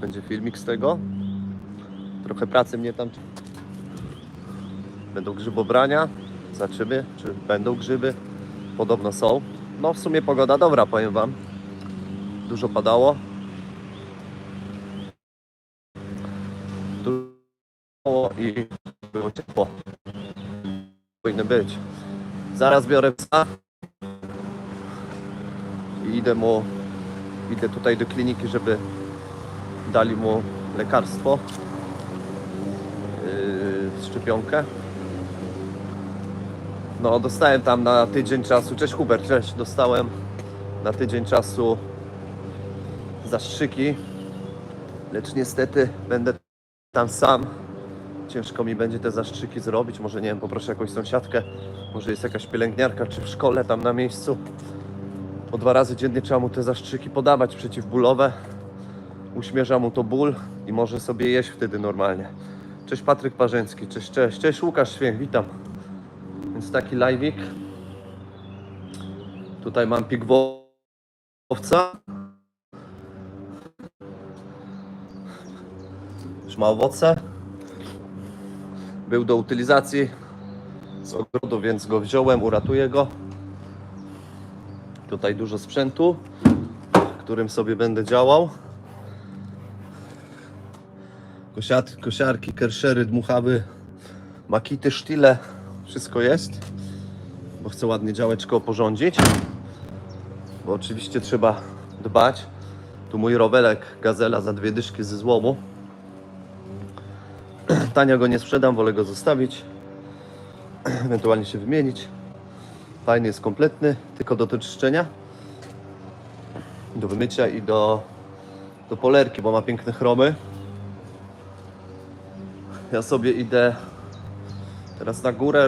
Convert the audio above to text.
Będzie filmik z tego. Trochę pracy mnie tam. Będą grzybobrania. Zobaczymy, czy będą grzyby. Podobno są. No w sumie pogoda dobra, powiem wam. Dużo padało. Dużo i było ciepło. Powinny być. Zaraz biorę psa i idę mu, idę tutaj do kliniki, żeby dali mu lekarstwo, yy, szczepionkę. No, dostałem tam na tydzień czasu, cześć Hubert, cześć, dostałem na tydzień czasu zastrzyki, lecz niestety będę tam sam. Ciężko mi będzie te zastrzyki zrobić, może nie wiem, poproszę jakąś sąsiadkę, może jest jakaś pielęgniarka, czy w szkole tam na miejscu. Po dwa razy dziennie trzeba mu te zastrzyki podawać przeciwbólowe. Uśmierza mu to ból i może sobie jeść wtedy normalnie. Cześć Patryk Parzyński, cześć, cześć, cześć Łukasz Święch, witam. Więc taki live'ik. Tutaj mam pigwowca. Już ma owoce. Był do utylizacji z ogrodu, więc go wziąłem, uratuję go. Tutaj dużo sprzętu, którym sobie będę działał. Kosiat, kosiarki, kerszery, dmuchawy, makity, sztile, wszystko jest. Bo chcę ładnie działeczko oporządzić. Bo oczywiście trzeba dbać. Tu mój rowerek Gazela za dwie dyszki ze złomu. Tania go nie sprzedam, wolę go zostawić. Ewentualnie się wymienić. Fajny jest kompletny, tylko do czyszczenia. Do wymycia i do, do polerki, bo ma piękne chromy. Ja sobie idę teraz na górę.